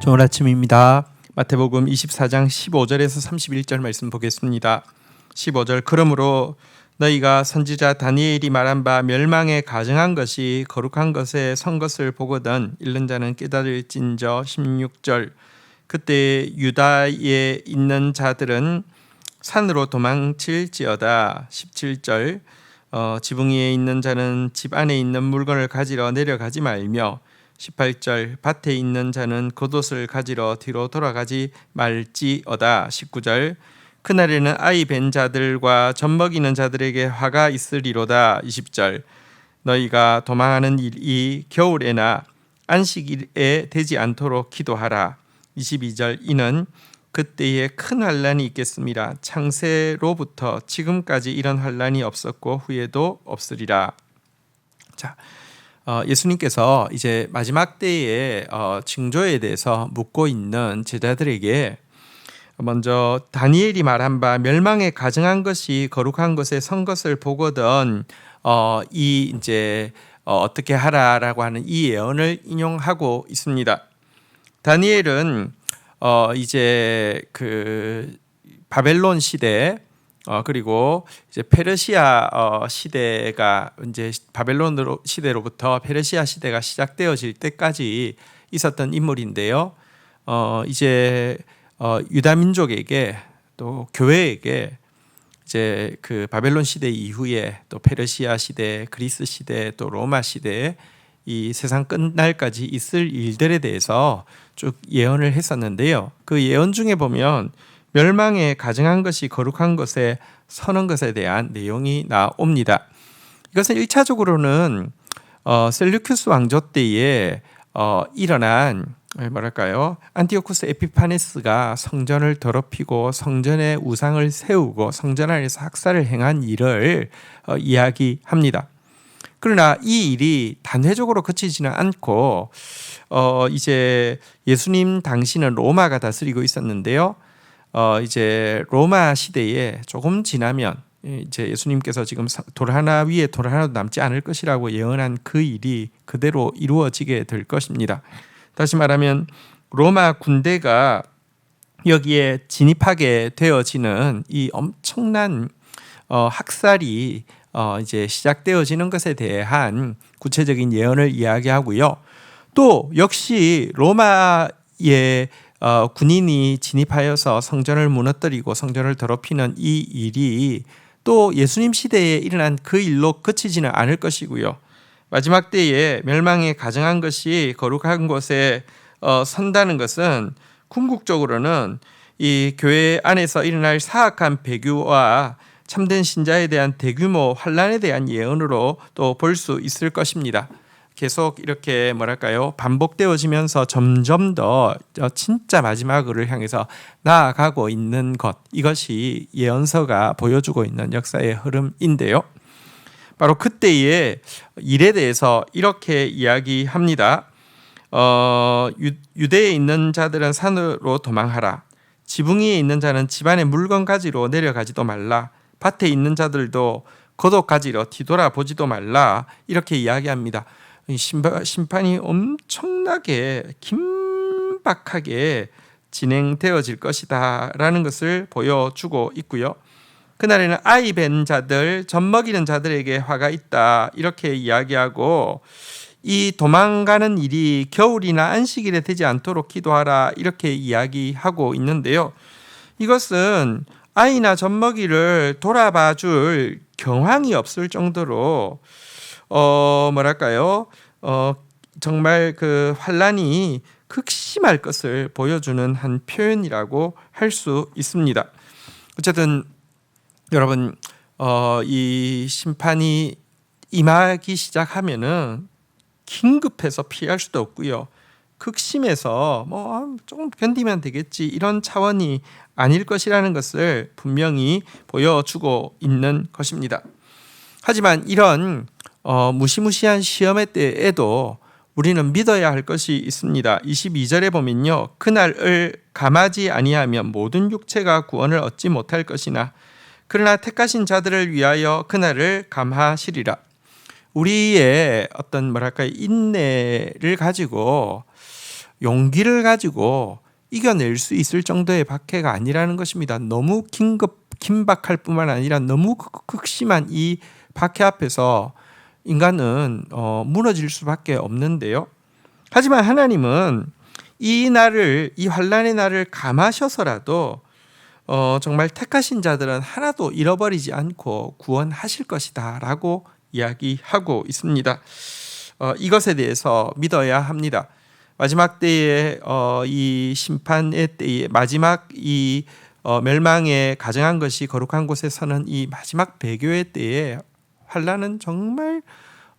좋은 아침입니다. 마태복음 24장 15절에서 31절 말씀 보겠습니다. 15절 그러므로 너희가 선지자 다니엘이 말한 바 멸망에 가증한 것이 거룩한 것에 선 것을 보거든 잃는 자는 깨달을진저 16절 그때 유다에 있는 자들은 산으로 도망칠지어다 17절 어, 지붕 위에 있는 자는 집 안에 있는 물건을 가지러 내려가지 말며 18절 밭에 있는 자는 겉옷을 가지러 뒤로 돌아가지 말지어다. 19절 그날에는 아이 벤 자들과 젖 먹이는 자들에게 화가 있으리로다. 20절 너희가 도망하는 일이 겨울에나 안식일에 되지 않도록 기도하라. 22절 이는 그때에 큰 환란이 있겠습니다. 창세로부터 지금까지 이런 환란이 없었고 후에도 없으리라. 자 어, 예수님께서 이제 마지막 때의 어, 징조에 대해서 묻고 있는 제자들에게 먼저 다니엘이 말한 바 멸망에 가증한 것이 거룩한 것에 선 것을 보거든 어, 이 이제 어, 어떻게 하라라고 하는 이 예언을 인용하고 있습니다. 다니엘은 어, 이제 그 바벨론 시대 어, 그리고 이제 페르시아 어, 시대가 이제 바벨론 시대로부터 페르시아 시대가 시작되어질 때까지 있었던 인물인데요. 어, 이제 어, 유다 민족에게 또 교회에게 이제 그 바벨론 시대 이후에 또 페르시아 시대, 그리스 시대, 또 로마 시대 이 세상 끝날까지 있을 일들에 대해서 쭉 예언을 했었는데요. 그 예언 중에 보면 멸망에 가증한 것이 거룩한 것에 서는 것에 대한 내용이 나옵니다. 이것은 1차적으로는 어, 셀류큐스 왕조 때에 어, 일어난 뭐랄까요 안티오쿠스 에피파네스가 성전을 더럽히고 성전의 우상을 세우고 성전 안에서 학살을 행한 일을 어, 이야기합니다. 그러나 이 일이 단회적으로 그치지는 않고 어, 이제 예수님 당시는 로마가 다스리고 있었는데요. 어 이제 로마 시대에 조금 지나면 이제 예수님께서 지금 돌 하나 위에 돌 하나도 남지 않을 것이라고 예언한 그 일이 그대로 이루어지게 될 것입니다. 다시 말하면 로마 군대가 여기에 진입하게 되어지는 이 엄청난 어, 학살이 어, 이제 시작되어지는 것에 대한 구체적인 예언을 이야기하고요. 또 역시 로마의 어, 군인이 진입하여서 성전을 무너뜨리고 성전을 더럽히는 이 일이 또 예수님 시대에 일어난 그 일로 그치지는 않을 것이고요. 마지막 때에 멸망에 가정한 것이 거룩한 곳에 어, 선다는 것은 궁극적으로는 이 교회 안에서 일어날 사악한 배교와 참된 신자에 대한 대규모 환란에 대한 예언으로 또 볼 수 있을 것입니다. 계속 이렇게 뭐랄까요 반복되어지면서 점점 더 진짜 마지막을 향해서 나아가고 있는 것 이것이 예언서가 보여주고 있는 역사의 흐름인데요. 바로 그때의 일에 대해서 이렇게 이야기합니다. 어, 유, 대에 있는 자들은 산으로 도망하라. 지붕 위에 있는 자는 집안의 물건 가지로 내려가지도 말라. 밭에 있는 자들도 겉옷 가지러 뒤돌아 보지도 말라. 이렇게 이야기합니다. 심판이 엄청나게 긴박하게 진행되어질 것이다라는 것을 보여주고 있고요. 그날에는 아이 벤 자들, 젖 먹이는 자들에게 화가 있다 이렇게 이야기하고 이 도망가는 일이 겨울이나 안식일에 되지 않도록 기도하라 이렇게 이야기하고 있는데요. 이것은 아이나 젖 먹이를 돌아봐 줄 경황이 없을 정도로 어 뭐랄까요? 어 정말 그 환란이 극심할 것을 보여주는 한 표현이라고 할 수 있습니다. 어쨌든 여러분 어, 이 심판이 임하기 시작하면은 긴급해서 피할 수도 없고요. 극심해서 뭐 아, 조금 견디면 되겠지 이런 차원이 아닐 것이라는 것을 분명히 보여주고 있는 것입니다. 하지만 이런 어, 무시무시한 시험의 때에도 우리는 믿어야 할 것이 있습니다. 22절에 보면요. 그날을 감하지 아니하면 모든 육체가 구원을 얻지 못할 것이나 그러나 택하신 자들을 위하여 그날을 감하시리라. 우리의 어떤 뭐랄까 인내를 가지고 용기를 가지고 이겨낼 수 있을 정도의 박해가 아니라는 것입니다. 너무 긴급 긴박할 뿐만 아니라 너무 극- 극심한 이 박해 앞에서 인간은 어, 무너질 수밖에 없는데요. 하지만 하나님은 이 날을 이 환란의 날을 감하셔서라도 어, 정말 택하신 자들은 하나도 잃어버리지 않고 구원하실 것이다라고 이야기하고 있습니다. 어, 이것에 대해서 믿어야 합니다. 마지막 때에 어, 이 심판의 때에 마지막 이 어, 멸망에 가정한 것이 거룩한 곳에서는 이 마지막 배교의 때에 환란은 정말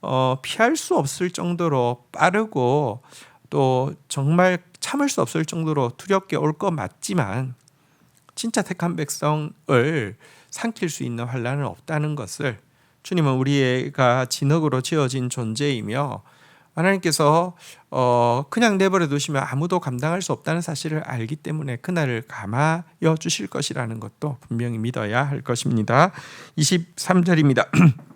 어, 피할 수 없을 정도로 빠르고 또 정말 참을 수 없을 정도로 두렵게 올 것 맞지만 진짜 택한 백성을 삼킬 수 있는 환란은 없다는 것을 주님은 우리가 진흙으로 지어진 존재이며 하나님께서 어 그냥 내버려 두시면 아무도 감당할 수 없다는 사실을 알기 때문에 그날을 감하여 주실 것이라는 것도 분명히 믿어야 할 것입니다. 23절입니다.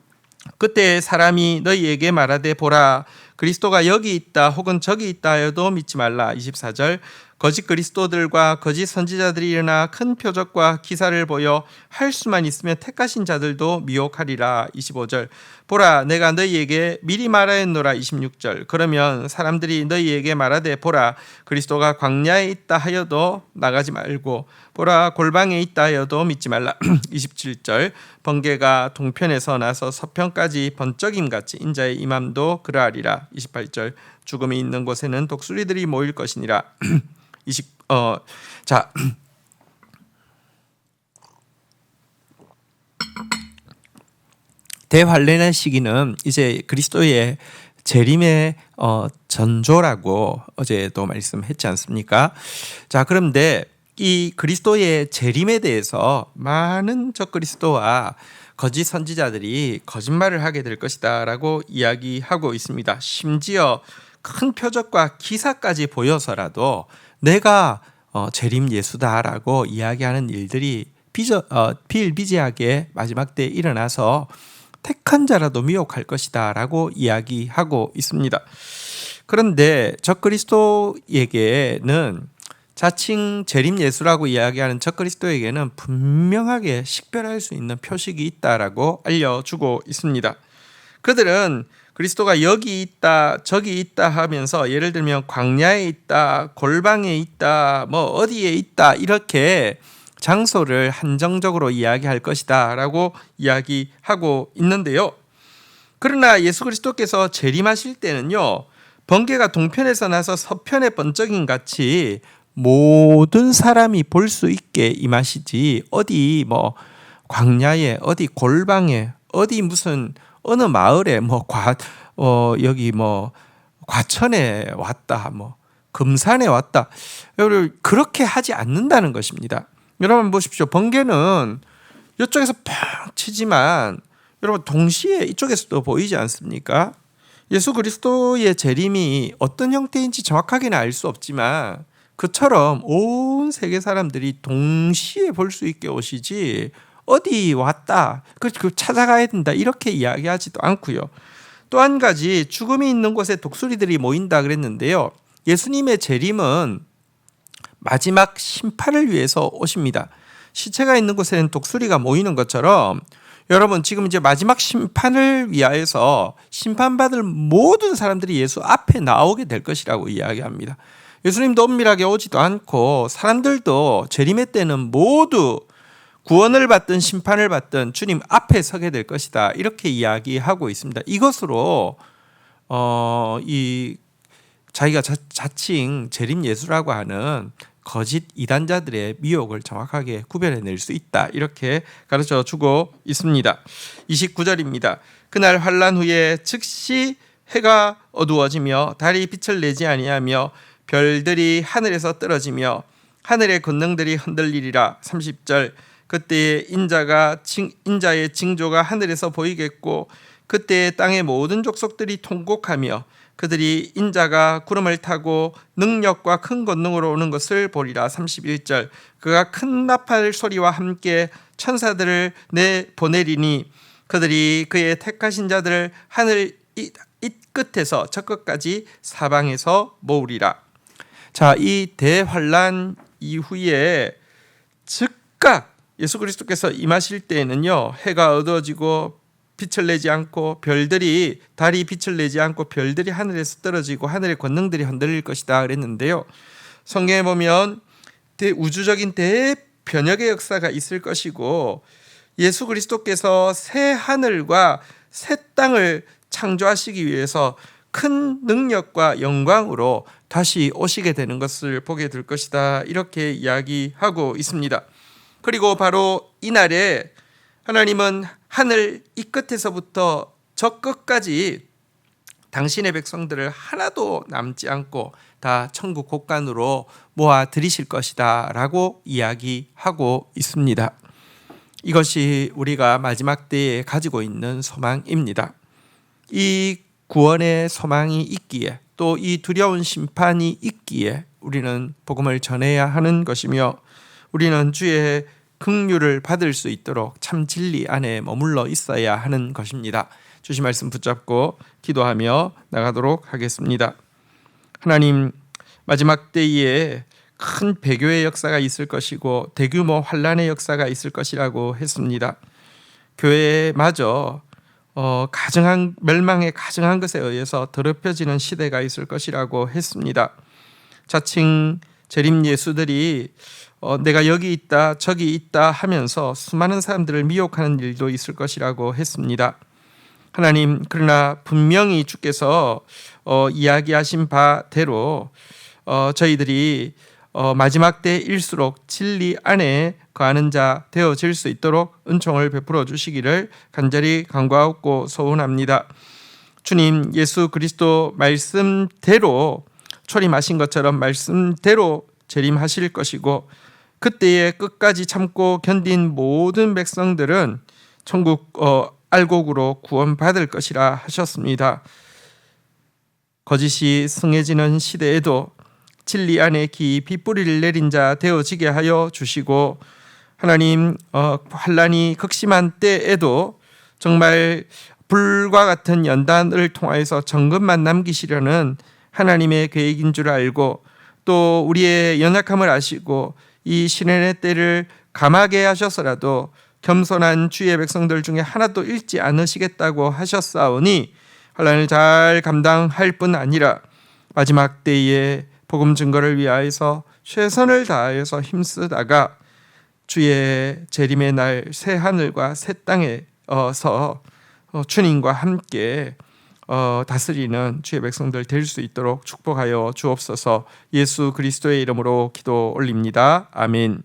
그때 사람이 너희에게 말하되 보라 그리스도가 여기 있다 혹은 저기 있다 하여도 믿지 말라. 24절. 거짓 그리스도들과 거짓 선지자들이 일어나 큰 표적과 기사를 보여 할 수만 있으면 택하신 자들도 미혹하리라. 25절. 보라 내가 너희에게 미리 말하였노라. 26절. 그러면 사람들이 너희에게 말하되 보라 그리스도가 광야에 있다 하여도 나가지 말고 보라 골방에 있다 하여도 믿지 말라. 27절. 번개가 동편에서 나서 서편까지 번쩍임 같이 인자의 임함도 그러하리라 28절. 죽음이 있는 곳에는 독수리들이 모일 것이니라. 20 어, 자. 대환란의 시기는 이제 그리스도의 재림의 어, 전조라고 어제도 말씀했지 않습니까? 자 그런데 이 그리스도의 재림에 대해서 많은 적 그리스도와 거짓 선지자들이 거짓말을 하게 될 것이다라고 이야기하고 있습니다. 심지어 큰 표적과 기사까지 보여서라도 내가 어, 재림 예수다라고 이야기하는 일들이 비저, 어, 비일비재하게 마지막 때 일어나서 택한 자라도 미혹할 것이다라고 이야기하고 있습니다. 그런데 적 그리스도에게는 자칭 재림 예수라고 이야기하는 적 그리스도에게는 분명하게 식별할 수 있는 표식이 있다라고 알려주고 있습니다. 그들은 그리스도가 여기 있다, 저기 있다 하면서 예를 들면 광야에 있다, 골방에 있다, 뭐 어디에 있다 이렇게 장소를 한정적으로 이야기할 것이다라고 이야기하고 있는데요. 그러나 예수 그리스도께서 재림하실 때는요. 번개가 동편에서 나서 서편에 번쩍인 같이 모든 사람이 볼 수 있게 임하시지 어디 뭐 광야에 어디 골방에 어디 무슨 어느 마을에 뭐과 어 여기 뭐 과천에 왔다 뭐 금산에 왔다 여러분 그렇게 하지 않는다는 것입니다. 여러분 보십시오. 번개는 이쪽에서 팡 치지만 여러분 동시에 이쪽에서도 보이지 않습니까? 예수 그리스도의 재림이 어떤 형태인지 정확하게는 알 수 없지만 그처럼 온 세계 사람들이 동시에 볼 수 있게 오시지 어디 왔다 그, 그 찾아가야 된다 이렇게 이야기하지도 않고요. 또 한 가지 죽음이 있는 곳에 독수리들이 모인다 그랬는데요. 예수님의 재림은 마지막 심판을 위해서 오십니다. 시체가 있는 곳에는 독수리가 모이는 것처럼 여러분 지금 이제 마지막 심판을 위하여서 심판받을 모든 사람들이 예수 앞에 나오게 될 것이라고 이야기합니다. 예수님도 엄밀하게 오지도 않고 사람들도 재림의 때는 모두 구원을 받든 심판을 받든 주님 앞에 서게 될 것이다. 이렇게 이야기하고 있습니다. 이것으로 어, 이 자기가 자, 자칭 재림 예수라고 하는 거짓 이단자들의 미혹을 정확하게 구별해낼 수 있다. 이렇게 가르쳐 주고 있습니다. 29절입니다. 그날 환란 후에 즉시 해가 어두워지며 달이 빛을 내지 아니하며 별들이 하늘에서 떨어지며 하늘의 권능들이 흔들리리라. 30절. 그때 인자가 인자의 징조가 하늘에서 보이겠고 그때 땅의 모든 족속들이 통곡하며 그들이 인자가 구름을 타고 능력과 큰 권능으로 오는 것을 보리라. 31절. 그가 큰 나팔 소리와 함께 천사들을 내 보내리니 그들이 그의 택하신 자들을 하늘 이 끝에서 저 끝까지 사방에서 모으리라 자, 이 대환란 이후에 즉각 예수 그리스도께서 임하실 때에는요. 해가 어두워지고 빛을 내지 않고 별들이 달이 빛을 내지 않고 별들이 하늘에서 떨어지고 하늘의 권능들이 흔들릴 것이다 그랬는데요. 성경에 보면 대우주적인 대변혁의 역사가 있을 것이고 예수 그리스도께서 새 하늘과 새 땅을 창조하시기 위해서 큰 능력과 영광으로 다시 오시게 되는 것을 보게 될 것이다. 이렇게 이야기하고 있습니다. 그리고 바로 이날에 하나님은 하늘 이 끝에서부터 저 끝까지 당신의 백성들을 하나도 남지 않고 다 천국 곳간으로 모아 들이실 것이다라고 이야기하고 있습니다. 이것이 우리가 마지막 때에 가지고 있는 소망입니다. 이 구원의 소망이 있기에 또 이 두려운 심판이 있기에 우리는 복음을 전해야 하는 것이며 우리는 주의 긍휼을 받을 수 있도록 참 진리 안에 머물러 있어야 하는 것입니다. 주신 말씀 붙잡고 기도하며 나가도록 하겠습니다. 하나님 마지막 때에 큰 배교의 역사가 있을 것이고 대규모 환란의 역사가 있을 것이라고 했습니다. 교회마저 어, 가증한 멸망의 가증한 것에 의해서 더럽혀지는 시대가 있을 것이라고 했습니다. 자칭 재림 예수들이 어, 내가 여기 있다 저기 있다 하면서 수많은 사람들을 미혹하는 일도 있을 것이라고 했습니다. 하나님 그러나 분명히 주께서 어, 이야기하신 바대로 어, 저희들이 어, 마지막 때일수록 진리 안에 거하는 자 되어질 수 있도록 은총을 베풀어 주시기를 간절히 간구하고 소원합니다. 주님 예수 그리스도 말씀대로 초림하신 것처럼 말씀대로 재림하실 것이고 그때에 끝까지 참고 견딘 모든 백성들은 천국 어, 알곡으로 구원받을 것이라 하셨습니다. 거짓이 승해지는 시대에도 진리 안에 깊이 뿌리를 내린 자 되어지게 하여 주시고 하나님 어, 환란이 극심한 때에도 정말 불과 같은 연단을 통하여서 정금만 남기시려는 하나님의 계획인 줄 알고 또 우리의 연약함을 아시고 이 신의 때를 감하게 하셔서라도 겸손한 주의 백성들 중에 하나도 잃지 않으시겠다고 하셨사오니 환란을 잘 감당할 뿐 아니라 마지막 때에 복음 증거를 위하여서 최선을 다하여서 힘쓰다가 주의 재림의 날 새 하늘과 새 땅에서 어, 주님과 함께 어, 다스리는 주의 백성들 될 수 있도록 축복하여 주옵소서. 예수 그리스도의 이름으로 기도 올립니다. 아멘.